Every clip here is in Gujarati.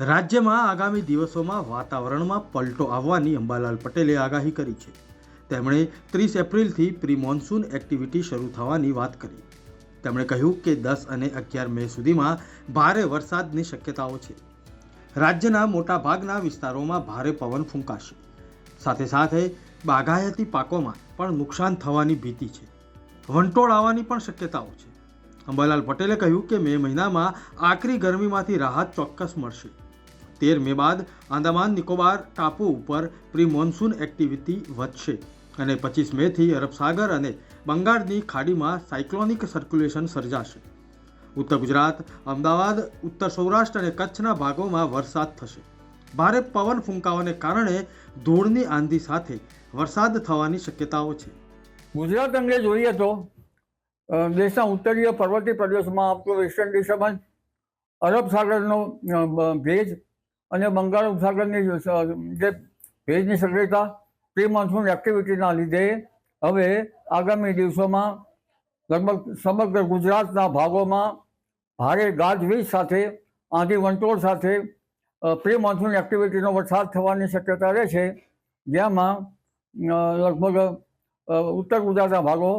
રાજ્યમાં આગામી દિવસોમાં વાતાવરણમાં પલટો આવવાની અંબાલાલ પટેલે આગાહી કરી છે. તેમણે ત્રીસ એપ્રિલથી પ્રી મોન્સૂન એક્ટિવિટી શરૂ થવાની વાત કરી. તેમણે કહ્યું કે દસ અને અગિયાર મે સુધીમાં ભારે વરસાદની શક્યતાઓ છે. રાજ્યના મોટાભાગના વિસ્તારોમાં ભારે પવન ફૂંકાશે. સાથે સાથે બાગાયતી પાકોમાં પણ નુકસાન થવાની ભીતિ છે. વંટોળ આવવાની પણ શક્યતાઓ છે. અંબાલાલ પટેલે કહ્યું કે મે મહિનામાં આકરી ગરમીમાંથી રાહત ચોક્કસ મળશે. તેર મે બાદ આંદામાન નિકોબાર ટાપુ ઉપર પ્રી મોન્સૂન એક્ટિવિટી વધશે અને પચીસ મેથી અરબ સાગર અને બંગાળની ખાડીમાં સાયક્લોનિક સર્ક્યુલેશન સર્જાશે. ઉત્તર ગુજરાત, અમદાવાદ, ઉત્તર સૌરાષ્ટ્ર અને કચ્છના ભાગોમાં વરસાદ થશે. ભારે પવન ફૂંકાવાને કારણે ધૂળની આંધી સાથે વરસાદ થવાની શક્યતાઓ છે. ગુજરાત અંગે જોઈએ તો દેશના ઉત્તરીય પર્વતીય પ્રદેશમાં આવતો વેસ્ટર્ન ડિસ્ટર્બન્સ, અરબ સાગરનો ભેજ અને બંગાળ ઉપસાગરની જે ભેજની સક્રિયતા, પ્રી મોન્સૂન એક્ટિવિટીના લીધે હવે આગામી દિવસોમાં લગભગ સમગ્ર ગુજરાતના ભાગોમાં ભારે ગાજવીજ સાથે, આંધી વંટોળ સાથે પ્રી મોન્સૂન એક્ટિવિટીનો વરસાદ થવાની શક્યતા રહે છે. જેમાં લગભગ ઉત્તર ગુજરાતના ભાગો,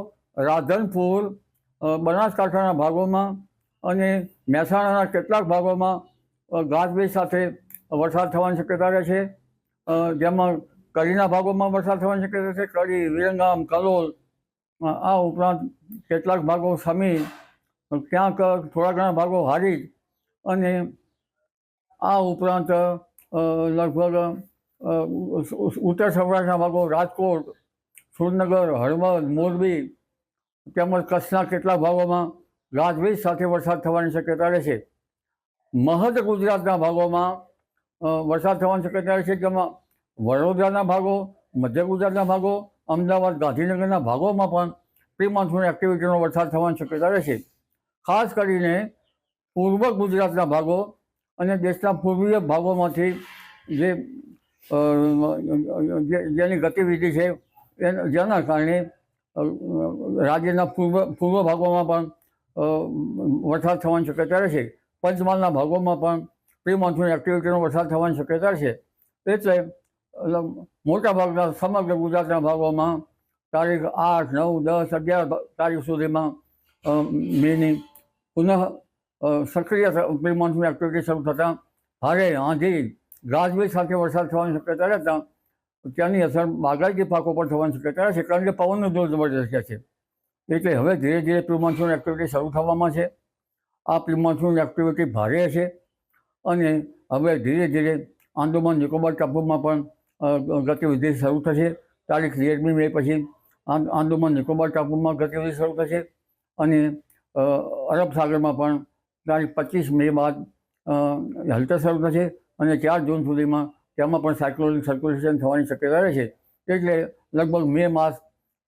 રાધનપુર બનાસકાંઠાના ભાગોમાં અને મહેસાણાના કેટલાક ભાગોમાં ગાજવીજ સાથે વરસાદ થવાની શક્યતા રહે છે. જેમાં કડીના ભાગોમાં વરસાદ થવાની શક્યતા છે. કડી, વિરંગામ, કલોલ આ ઉપરાંત કેટલાક ભાગો સમી, ક્યાંક થોડા ઘણા ભાગો હારીજ અને આ ઉપરાંત લગભગ ઉત્તર સૌરાષ્ટ્રના ભાગો રાજકોટ સુરનગર હળવદ, મોરબી તેમજ કચ્છના કેટલાક ભાગોમાં ગાજવીજ સાથે વરસાદ થવાની શક્યતા રહેશે મહદ ગુજરાતના ભાગોમાં વરસાદ થવાની શક્યતા રહેશે જેમાં વડોદરાના ભાગો, મધ્ય ગુજરાતના ભાગો, અમદાવાદ, ગાંધીનગરના ભાગોમાં પણ પ્રી મોન્સૂન એક્ટિવિટીનો વરસાદ થવાની શક્યતા રહેશે. ખાસ કરીને પૂર્વ ગુજરાતના ભાગો અને દેશના પૂર્વીય ભાગોમાંથી જે જેની ગતિવિધિ છે જેના કારણે રાજ્યના પૂર્વ પૂર્વ ભાગોમાં પણ વરસાદ થવાની શક્યતા રહેશે. પંચમહાલના ભાગોમાં પણ પ્રી મોન્સૂન એક્ટિવિટીનો વરસાદ થવાની શક્યતા છે. એટલે મોટાભાગના સમગ્ર ગુજરાતના ભાગોમાં તારીખ આઠ, નવ, દસ, અગિયાર તારીખ સુધીમાં મેની પુનઃ સક્રિય પ્રી મોન્સૂન એક્ટિવિટી શરૂ થતાં ભારે આંધી, ગાજવીજ સાથે વરસાદ થવાની શક્યતા રહેતા ત્યાંની અસર બાગાયતી પાકો પર થવાની શક્યતા રહેશે કારણ કે પવનનો જોર જબરદસ્ત છે. એટલે હવે ધીરે ધીરે પ્રી મોન્સૂન એક્ટિવિટી શરૂ થવામાં છે. આ પ્રી મોન્સૂન એક્ટિવિટી ભારે હશે. અને હવે ધીરે ધીરે આંદોમાન નિકોબાર ટાપુમાં પણ ગતિવિધિ શરૂ થશે. તારીખ તેરમી મે પછી આંદોમાન નિકોબાર ટાપુમાં ગતિવિધિ શરૂ થશે. અને અરબ સાગરમાં પણ તારીખ પચીસ મે બાદ હલચલ શરૂ થશે અને ચાર જૂન સુધીમાં તેમાં પણ સાયક્લોનિક સર્ક્યુલેશન થવાની શક્યતા રહે છે એટલે લગભગ મે માસ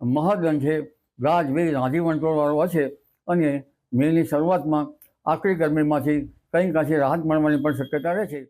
મહદ છે ગાજવીજ આંધી વંટોળવાળો હશે અને મેની શરૂઆતમાં આકરી ગરમીમાંથી કંઈક કાંસી રાહત મળવાની પણ શક્યતા રહે છે.